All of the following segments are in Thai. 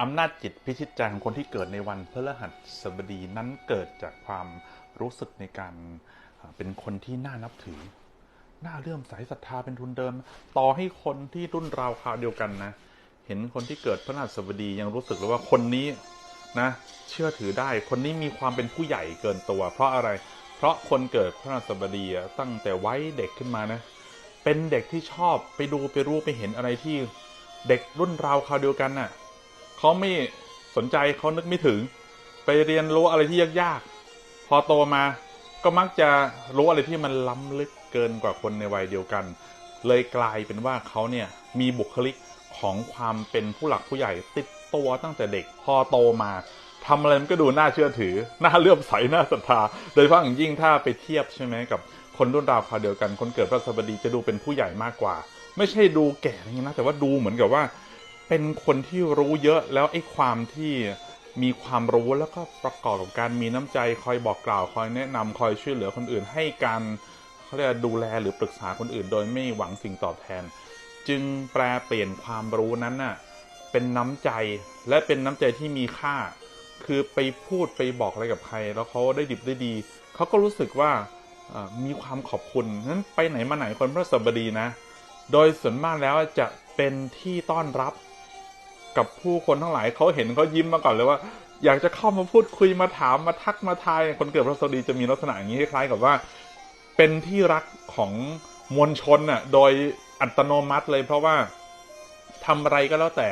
อำนาจจิตพิชิตใจของคนที่เกิดในวันพฤหัสบดีนั้นเกิดจากความรู้สึกในการเป็นคนที่น่านับถือ น่าเลื่อมใสศรัทธาเป็นทุนเดิม ต่อให้คนที่รุ่นราวคราวเดียวกันนะ เห็นคนที่เกิดพฤหัสบดียังรู้สึกเลยว่าคนนี้นะ เชื่อถือได้ คนนี้มีความเป็นผู้ใหญ่เกินตัว เพราะอะไร เพราะคนเกิดพฤหัสบดีตั้งแต่ไว้เด็กขึ้นมานะ เป็นเด็กที่ชอบไปดูไปรู้ไปเห็นอะไรที่เด็กรุ่นราวคราวเดียวกันน่ะ เขาไม่สนใจเขานึกไม่ถึง ไปเรียนรู้อะไรที่ยากๆ พอโตมาก็มักจะรู้อะไรที่มันล้ำลึกเกินกว่าคนในวัยเดียวกัน เลยกลายเป็นว่าเขาเนี่ยมีบุคลิกของความเป็นผู้หลักผู้ใหญ่ติดตัวตั้งแต่เด็ก พอโตมาทำอะไรมันก็ดูน่าเชื่อถือ น่าเลื่อมใส น่าศรัทธา โดยเฉพาะอย่างยิ่งถ้าไปเทียบใช่ไหมกับคนรุ่นราวคราวเดียวกัน คนเกิดพระสบดีจะดูเป็นผู้ใหญ่มากกว่า ไม่ใช่ดูแก่อะไรอย่างนี้นะ แต่ว่าดูเหมือนกับว่า เป็นคนที่รู้เยอะแล้วไอ้ความที่มีความรู้แล้วก็ประกอบกับการมีน้ำใจคอยบอกกล่าวคอยแนะนำคอยช่วยเหลือคนอื่น ให้การเขาเรียกดูแลหรือปรึกษาคนอื่น โดยไม่หวังสิ่งตอบแทน จึงแปลเปลี่ยนความรู้นั้นน่ะเป็นน้ำใจและเป็นน้ำใจที่มีค่า คือไปพูดไปบอกอะไรกับใคร แล้วเขาได้ดิบได้ดีเขาก็รู้สึกว่ามีความขอบคุณนั้นไปไหนมาไหนคนพระสบดีนะ โดยส่วนมากแล้วจะเป็นที่ต้อนรับ กับผู้คนทั้งหลายเขาเห็นเขายิ้มมาก่อนเลยว่า อยากจะเข้ามาพูดคุยมาถามมาทักมาทายคนเกิดพระสดีจะมีลักษณะอย่างนี้คล้ายๆกับว่า เป็นที่รักของมวลชนน่ะ โดยอัตโนมัติเลย เพราะว่าทำอะไรก็แล้วแต่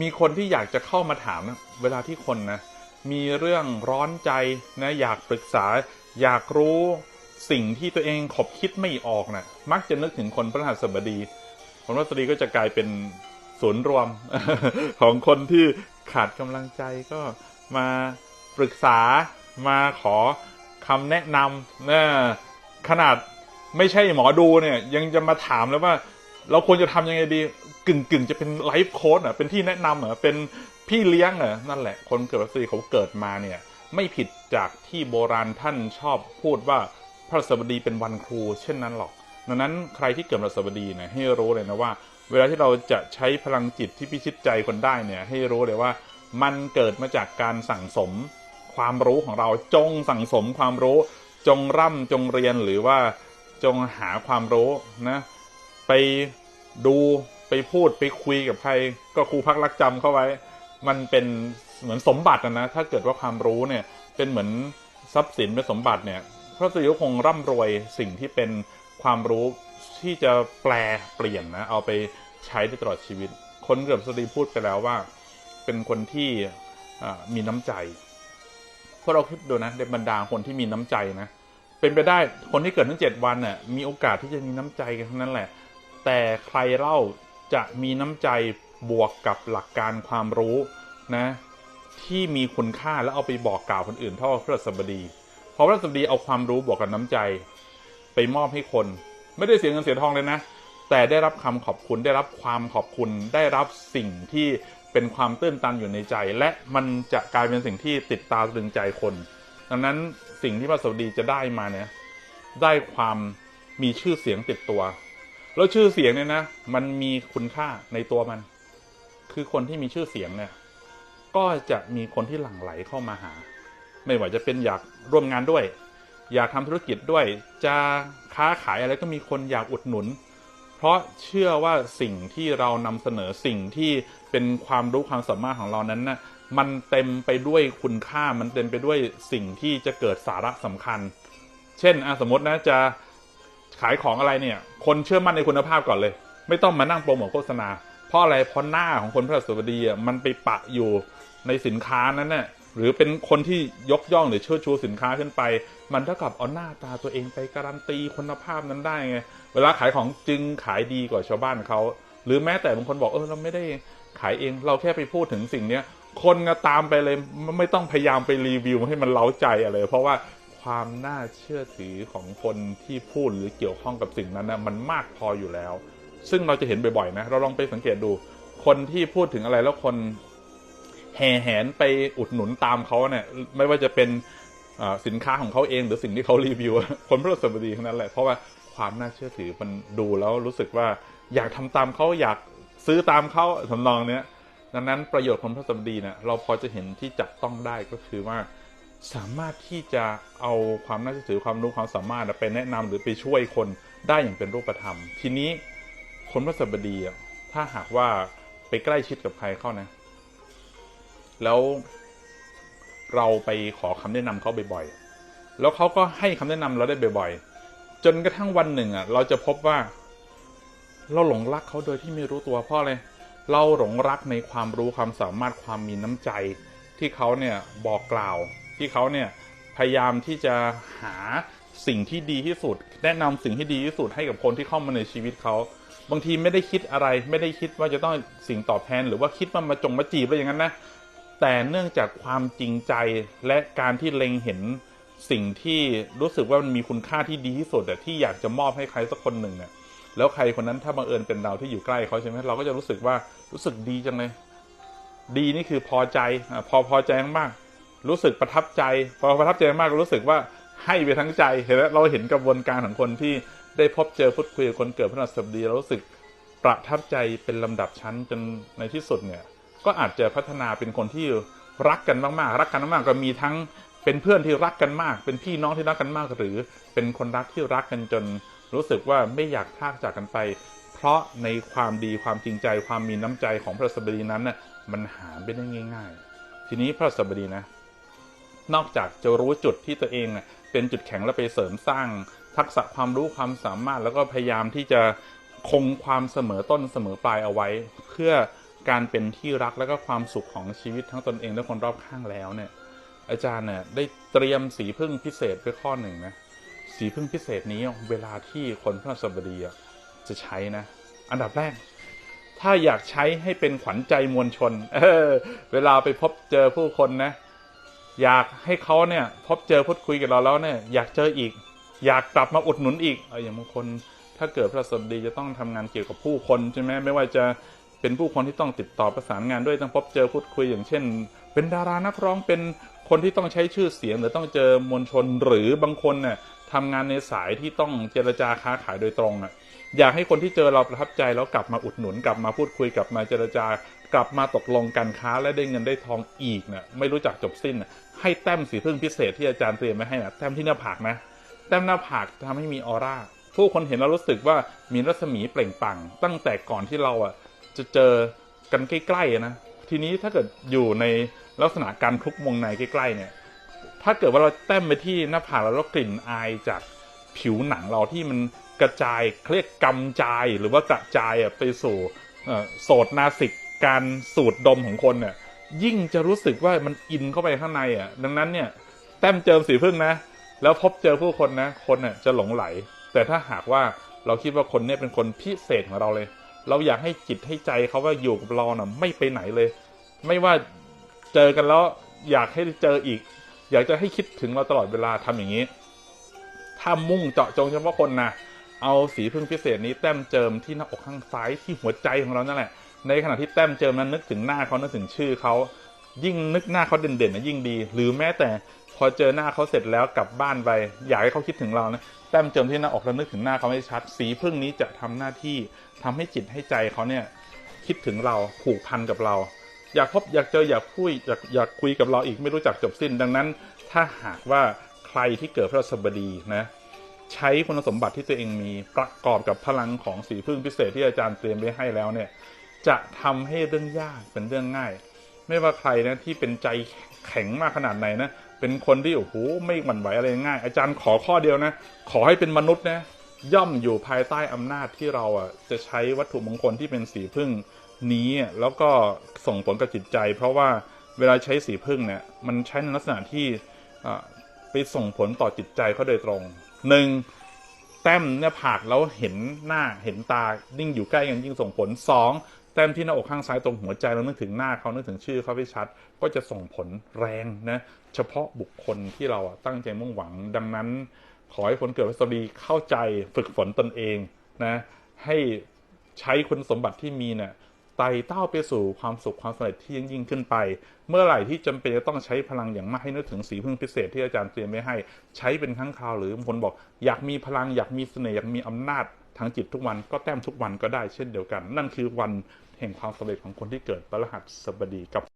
มีคนที่อยากจะเข้ามาถามนะเวลาที่คนนะมีเรื่องร้อนใจนะ อยากปรึกษา อยากรู้สิ่งที่ตัวเองขบคิดไม่ออกนะมักจะนึกถึงคนพระหัสบดีคนพระสดีก็จะกลายเป็น ศูนย์รวมของคนที่ขาดกำลังใจก็มาปรึกษามาขอคำแนะนำนะขนาดไม่ใช่หมอดูเนี่ย ยังจะมาถามเลยว่าเราควรจะทำยังไงดีกึ่งกึ่งๆจะเป็นไลฟ์โค้ดอะเป็นที่แนะนำอะเป็นพี่เลี้ยงอะนั่นแหละ คนเกิดวัสดีเขาเกิดมาเนี่ย ไม่ผิดจากที่โบราณท่านชอบพูดว่าพระสบดีเป็นวันครู เช่นนั้นหรอก ดังนั้นใครที่เกิดพระสบดีเนี่ยให้รู้เลยนะว่า เวลาที่เราจะใช้พลังจิตที่พิชิตใจคนได้เนี่ยให้รู้เลยว่ามันเกิดมาจากการสั่งสมความรู้ของเราจงสั่งสมความรู้ จงร่ำจงเรียนหรือว่าจงหาความรู้นะไปดูไปพูดไปคุยกับใคร ก็ครูพักรักจำเข้าไว้ มันเป็นเหมือนสมบัตินะนะถ้าเกิดว่าความรู้เนี่ยเป็นเหมือนทรัพย์สินเป็นสมบัติเนี่ยพระสรีก็คงร่ำรวยสิ่งที่เป็นความรู้ ที่จะแปลเปลี่ยนนะ เอาไปใช้ได้ตลอดชีวิต คนเกิดสตรีพูดไปแล้วว่า เป็นคนที่มีน้ำใจพวกเราคิดดูนะในบรรดาคนที่มีน้ำใจนะ เป็นไปได้คนที่เกิดทั้งเจ็ดวันน่ะมีโอกาสที่จะมีน้ำใจกันทั้งนั้นแหละ แต่ใครเล่าจะมีน้ำใจบวกกับหลักการความรู้นะ ที่มีคุณค่าแล้วเอาไปบอกกล่าวคนอื่นเท่าพระสบดี เพราะพระสบดีเอาความรู้บวกกับน้ำใจ ไปมอบให้คน ไม่ได้เสียเงินเสียทองเลยนะ แต่ได้รับคำขอบคุณได้รับความขอบคุณได้รับสิ่งที่เป็นความตื้นตันอยู่ในใจ และมันจะกลายเป็นสิ่งที่ติดตาตรึงใจคน ดังนั้นสิ่งที่พระสวดีจะได้มาเนี่ยได้ความมีชื่อเสียงติดตัว แล้วชื่อเสียงเนี่ยนะ มันมีคุณค่าในตัวมัน คือคนที่มีชื่อเสียงเนี่ย ก็จะมีคนที่หลั่งไหลเข้ามาหา ไม่ว่าจะเป็นอยากร่วมงานด้วย อยากทำธุรกิจด้วย จะค้าขายอะไรก็มีคนอยากอุดหนุน เพราะเชื่อว่าสิ่งที่เรานำเสนอสิ่งที่เป็นความรู้ความสามารถของเรานั้นนะ่ะมันเต็มไปด้วยคุณค่ามันเต็มไปด้วยสิ่งที่จะเกิดสาระสำคัญ เช่นอะสมมตินะจะขายของอะไรเนี่ย คนเชื่อมั่นในคุณภาพก่อนเลย ไม่ต้องมานั่งโปรโมทโฆษณา เพราะอะไรเพราะหน้าของคนพระสวัสดีอะมันไปปะอยู่ในสินค้านั้นน่ะ หรือเป็นคนที่ยกย่องหรือเชิดชูสินค้าขึ้นไป มันเท่ากับเอาหน้าตาตัวเองไปการันตีคุณภาพนั้นได้ไงเวลาขายของจึงขายดีกว่าชาวบ้านเขาหรือแม้แต่บางคนบอกเออเราไม่ได้ขายเองเราแค่ไปพูดถึงสิ่งเนี้ยคนก็ตามไปเลยไม่ต้องพยายามไปรีวิวให้มันเล้าใจอะไร เพราะว่าความน่าเชื่อถือของคนที่พูดหรือเกี่ยวข้องกับสิ่งนั้นนะมันมากพออยู่แล้ว ซึ่งเราจะเห็นบ่อยๆนะ เราลองไปสังเกตดู คนที่พูดถึงอะไรแล้วคน แห่แหนไปอุดหนุนตามเขาเนี่ยไม่ว่าจะเป็นสินค้าของเขาเองหรือสิ่งที่เขารีวิวคนพระสบดีทั้งนั้นแหละเพราะว่าความน่าเชื่อถือมันดูแล้วรู้สึกว่าอยากทำตามเขาอยากซื้อตามเขาทำนองเนี้ยดังนั้นประโยชน์ของพระสัมดีเนี่ยเราพอจะเห็นที่จับต้องได้ก็คือว่า สามารถที่จะเอาความน่าเชื่อถือความรู้ความสามารถไปแนะนำหรือไปช่วยคนได้อย่างเป็นรูปธรรม ทีนี้คนพระสัมดีอะถ้าหากว่าไปใกล้ชิดกับใครเข้านะ แล้วเราไปขอคำแนะนำเขาบ่อยๆ แล้วเขาก็ให้คำแนะนำเราได้บ่อยๆ จนกระทั่งวันหนึ่งอะ เราจะพบว่า เราหลงรักเขาโดยที่ไม่รู้ตัวเพราะอะไรเราหลงรักในความรู้ความสามารถความมีน้ำใจ ที่เขาเนี่ยบอกกล่าว ที่เขาเนี่ยพยายามที่จะหาสิ่งที่ดีที่สุด แนะนำสิ่งที่ดีที่สุดให้กับคนที่เข้ามาในชีวิตเขาบางทีไม่ได้คิดอะไร ไม่ได้คิดว่าจะต้องสิ่งตอบแทน หรือว่าคิดว่ามาจงมาจีบอะไรอย่างนั้นนะ แต่เนื่องจากความจริงใจและการที่เล็งเห็นสิ่งที่รู้สึกว่ามันมีคุณค่าที่ดีที่สุดอะที่อยากจะมอบให้ใครสักคนหนึ่งเนี่ยแล้วใครคนนั้นถ้าบังเอิญเป็นเราที่อยู่ใกล้เขาใช่ไหมเราก็จะรู้สึกว่ารู้สึกดีจังเลย ดีนี่คือพอใจอพอพอใจมากรู้สึกประทับใจพอประทับใจมากรู้สึกว่าให้ไปทั้งใจเห็นไหมเราเห็นกระบวนการของคนที่ได้พบเจอพูดคุยกับคนเกิดพระนสบดีเรารู้สึกประทับใจเป็นลำดับชั้นจนในที่สุดเนี่ย ก็อาจจะพัฒนาเป็นคนที่รักกันมากๆ รักกันมากๆก็มีทั้งเป็นเพื่อนที่รักกันมาก เป็นพี่น้องที่รักกันมาก หรือเป็นคนรักที่รักกันจนรู้สึกว่าไม่อยากพากจากกันไป เพราะในความดีความจริงใจความมีน้ำใจของพระสบดีนั้นน่ะมันหาไม่ได้ง่าย ๆ ทีนี้พระสบดีนะ นอกจากจะรู้จุดที่ตัวเองเป็นจุดแข็งแล้วไปเสริมสร้าง ทักษะความรู้ความสามารถแล้วก็พยายามที่จะคงความเสมอต้นเสมอปลายเอาไว้ เพื่อ การเป็นที่รักและก็ความสุขของชีวิตทั้งตนเองและคนรอบข้างแล้วเนี่ย อาจารย์เนี่ยได้เตรียมสีพึ่งพิเศษไว้ข้อหนึ่งนะสีพึ่งพิเศษนี้เวลาที่คนพระสบดีจะใช้นะ อันดับแรก ถ้าอยากใช้ให้เป็นขวัญใจมวลชน เออ เวลาไปพบเจอผู้คนนะ อยากให้เขาเนี่ย พบเจอพูดคุยกับเราแล้วเนี่ย อยากเจออีก อยากกลับมาอุดหนุนอีกเอออย่างบางคน ถ้าเกิดพระสบดีจะต้องทำงานเกี่ยวกับผู้คนใช่ไหมไม่ว่าจะ เป็นผู้คนที่ต้องติดต่อประสานงานด้วยต้องพบเจอพูดคุยอย่างเช่น เป็นดารานักร้องเป็นคนที่ต้องใช้ชื่อเสียงหรือต้องเจอมวลชนหรือบางคนเนี่ยทำงานในสายที่ต้องเจรจาค้าขายโดยตรงอะอยากให้คนที่เจอเราประทับใจแล้วกลับมาอุดหนุน กลับมาพูดคุยกลับมาเจรจากลับมาตกลงการค้าและได้เงินได้ทองอีกเนี่ยไม่รู้จักจบสิ้นนะให้แต้มสีพึ่งพิเศษที่อาจารย์เตรียมไว้ให้นะแต้มที่หน้าผากนะแต้มหน้าผากทำให้มีออร่าผู้คนเห็นแล้วรู้สึกว่ามีรัศมีเปล่งปลั่งตั้งแต่ก่อนที่เราอะ จะเจอกันใกล้ๆนะ ทีนี้ถ้าเกิดอยู่ในลักษณะการคลุกวงในใกล้ๆเนี่ย ถ้าเกิดว่าเราแต้มไปที่หน้าผากแล้วกลิ่นอายจากผิวหนังเราที่มันกระจายเครียกกำจายหรือว่ากระจายไปสู่โสดนาสิกการสูดดมของคนเนี่ยยิ่งจะรู้สึกว่ามันอินเข้าไปข้างในอะ ดังนั้นเนี่ย แต้มเจิมสีพึ่งนะ แล้วพบเจอผู้คนนะ คนเนี่ยจะหลงไหล แต่ถ้าหากว่าเราคิดว่าคนเนี่ยเป็นคนพิเศษของเราเลย เราอยากให้จิตให้ใจเขาว่าอยู่กับเรานะ่ะไม่ไปไหนเลย ไม่ว่าเจอกันแล้วอยากให้เจออีก อยากจะให้คิดถึงเราตลอดเวลาทำอย่างนี้ ถ้ามุ่งเจาะจงเฉพาะคนนะเอาสีพึ่งพิเศษนี้แต้มเจิมที่หน้าอกข้างซ้ายที่หัวใจของเรานั่นแหละ ในขณะที่แต้มเจิมนั้นนึกถึงหน้าเขานึกถึงชื่อเขายิ่งนึกหน้าเขาเด่นๆนะยิ่งดี หรือแม้แต่พอเจอหน้าเขาเสร็จแล้วกลับบ้านไปอยากให้เขาคิดถึงเรานะ แต้มเจิมที่หน้าอกแล้วนึกถึงหน้าเขาไม่ชัด สีพึ่งนี้จะทำหน้าที่ทำให้จิตให้ใจเขาเนี่ยคิดถึงเราผูกพันกับเรา อยากพบอยากเจออยากคุยอยากอยากคุยกับเราอีกไม่รู้จักจบสิ้น ดังนั้น ถ้าหากว่าใครที่เกิดพระสบดีนะใช้คุณสมบัติที่ตัวเองมีประกอบกับพลังของสีพึ่งพิเศษที่อาจารย์เตรียมไว้ให้แล้วเนี่ยจะทำให้เรื่องยากเป็นเรื่องง่าย ไม่ว่าใครนะที่เป็นใจแข็งมากขนาดไหนนะ เป็นคนที่โอ้โหไม่หวั่นไหวอะไรง่าย อาจารย์ขอข้อเดียวนะ ขอให้เป็นมนุษย์นะย่อมอยู่ภายใต้อำนาจที่เราอะจะใช้วัตถุมงคลที่เป็นสีพึ่งนี้แล้วก็ส่งผลกับจิตใจ เพราะว่าเวลาใช้สีพึ่งเนี่ยมันใช้ในลักษณะที่ไปส่งผลต่อจิตใจเขาโดยตรงหนึ่งแต้มเนี่ยผากแล้วเห็นหน้าเห็นตายิ่งอยู่ใกล้กันยิ่งส่งผลสอง แต้มที่หน้าอกข้างซ้ายตรงหัวใจเรานึกถึงหน้าเขานึกถึงชื่อเขาไม่ชัด ก็จะส่งผลแรงนะเฉพาะบุคคลที่เราตั้งใจมุ่งหวัง ดังนั้น ขอให้คนเกิดวันศุกร์เข้าใจฝึกฝนตนเองนะให้ใช้คุณสมบัติที่มีเนี่ยไต่เต้าไปสู่ความสุขความสำเร็จที่ยิ่งยิ่งขึ้นไป เมื่อไหร่ที่จำเป็นจะต้องใช้พลังอย่างมากให้นึกถึงสีพึ่งพิเศษที่อาจารย์เตรียมไว้ให้ ใช้เป็นครั้งคราวหรือบางคนบอก อยากมีพลังอยากมีเสน่ห์อยากมีอำนาจ ทางจิตทุกวันก็แต้มทุกวันก็ได้เช่นเดียวกัน นั่นคือวันแห่งความสำเร็จของคนที่เกิดพฤหัสบดีกับ